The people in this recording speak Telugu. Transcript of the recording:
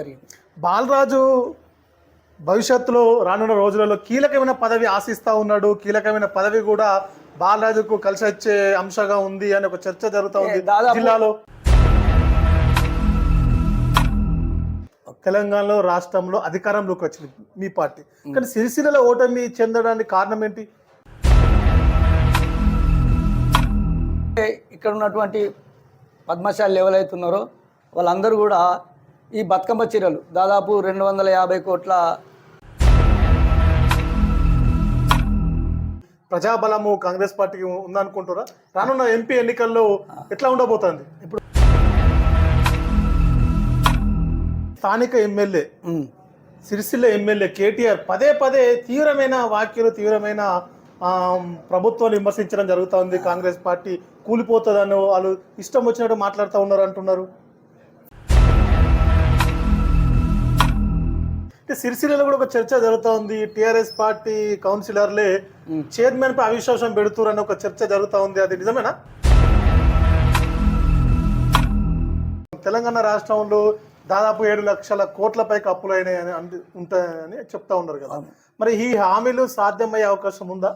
జరిగింది. బాలరాజు భవిష్యత్తులో రానున్న రోజులలో కీలకమైన పదవి ఆశిస్తా ఉన్నాడు. కీలకమైన పదవి కూడా బాలరాజుకు కలిసి వచ్చే అంశంగా ఉంది అని ఒక చర్చ జరుగుతూ ఉంది. జిల్లాలో తెలంగాణలో రాష్ట్రంలో అధికారంలోకి వచ్చింది మీ పార్టీ. కానీ సిరిసిల్లలో ఓటమి చెందడానికి కారణం ఏంటి? ఇక్కడ ఉన్నటువంటి పద్మశాలి ఎవరైతున్నారో వాళ్ళందరూ కూడా ఈ బతుకమ్మ చీరలు దాదాపు రెండు వందల యాభై కోట్ల ప్రజాబలము కాంగ్రెస్ పార్టీకి ఉందనుకుంటారా? రానున్న ఎంపీ ఎన్నికల్లో ఎట్లా ఉండబోతోంది? ఇప్పుడు స్థానిక ఎమ్మెల్యే సిరిసిల్ల ఎమ్మెల్యే కేటీఆర్ పదే పదే తీవ్రమైన వ్యాఖ్యలు తీవ్రమైన ప్రభుత్వాన్ని విమర్శించడం జరుగుతూ ఉంది. కాంగ్రెస్ పార్టీ కూలిపోతుందని వాళ్ళు ఇష్టం వచ్చినట్టు మాట్లాడుతూ ఉన్నారు అంటున్నారు. సిరిసిల్లలో కూడా ఒక చర్చ జరుగుతూ ఉంది టిఆర్ఎస్ పార్టీ కౌన్సిలర్లే చైర్మన్ పై అవిశ్వాసం పెడుతురని ఒక చర్చ జరుగుతూ ఉంది అది నిజమేనా? తెలంగాణ రాష్ట్రంలో దాదాపు ఏడు లక్షల కోట్ల పైకి అప్పులు అయినాయని అంది- ఉంటాయని చెప్తా ఉన్నారు కదా. మరి ఈ హామీలు సాధ్యమయ్యే అవకాశం ఉందా?